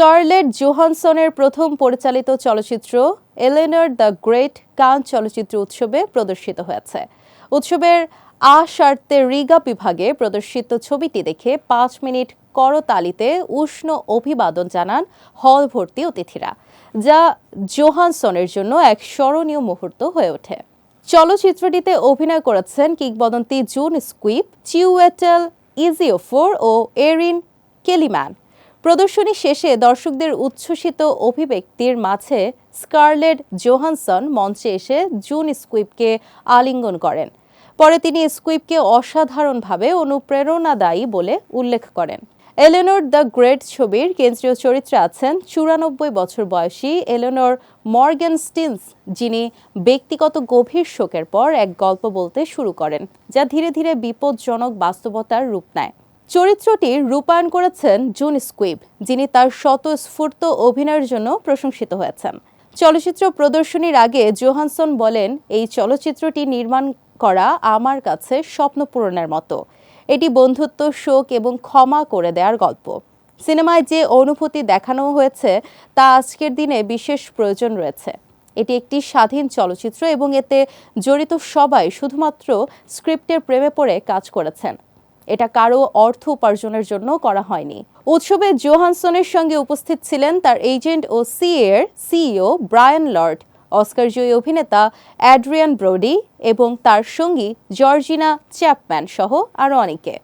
Scarlet জোহানসনের প্রথম পরিচালিত চলচ্চিত্র এলেনার দ্য গ্রেট কান চলচ্চিত্র উৎসবে প্রদর্শিত হয়েছে। উৎসবের আ স্বার্থে রিগা বিভাগে প্রদর্শিত ছবিটি দেখে পাঁচ মিনিট করতালিতে উষ্ণ অভিবাদন জানান হল ভর্তি অতিথিরা, যা জোহানসনের জন্য এক স্মরণীয় মুহূর্ত হয়ে ওঠে। চলচ্চিত্রটিতে অভিনয় করেছেন কিংবদন্তি জুন স্কুইপ, চিউয়েটেল ইজিওফোর ও এরিন কেলিম্যান। প্রদর্শনী শেষে দর্শকদের উচ্ছ্বসিত অভিব্যক্তির মাঝে স্কারলেট জোহানসন মঞ্চে এসে জুন স্কুইপকে আলিঙ্গন করেন। পরে তিনি স্কুইপকে অসাধারণভাবে অনুপ্রেরণাদায়ী বলে উল্লেখ করেন। এলেনোর দ্য গ্রেট ছবির কেন্দ্রীয় চরিত্রে আছেন চুরানব্বই বছর বয়সী এলেনোর মর্গ্যান স্টিন্স, যিনি ব্যক্তিগত গভীর শোকের পর এক গল্প বলতে শুরু করেন, যা ধীরে ধীরে বিপজ্জনক বাস্তবতার রূপ নেয়। চরিত্রটি রূপায়ণ করেছেন জুন স্কুইব যিনি তার স্বতঃস্ফূর্ত অভিনয়ের জন্য প্রশংসিত হয়েছেন। চলচ্চিত্র প্রদর্শনীর আগে জোহানসন বলেন, এই চলচ্চিত্রটি নির্মাণ করা আমার কাছে স্বপ্ন পূরণের মতো। এটি বন্ধুত্ব, শোক এবং ক্ষমা করে দেওয়ার গল্প। সিনেমায় যে অনুভূতি দেখানো হয়েছে, তা আজকের দিনে বিশেষ প্রয়োজন রয়েছে। এটি একটি স্বাধীন চলচ্চিত্র এবং এতে জড়িত সবাই শুধুমাত্র স্ক্রিপ্টের প্রেমে পড়ে কাজ করেছেন। এটা কারও অর্থ উপার্জনের জন্য করা হয়নি। উৎসবে জোহানসনের সঙ্গে উপস্থিত ছিলেন তার এজেন্ট ও সি এর সিইও ব্রায়ান লর্ড, অস্কার জয়ী অভিনেতা অ্যাড্রিয়ান ব্রোডি এবং তার সঙ্গী জর্জিনা চ্যাপম্যান সহ আরও অনেকে।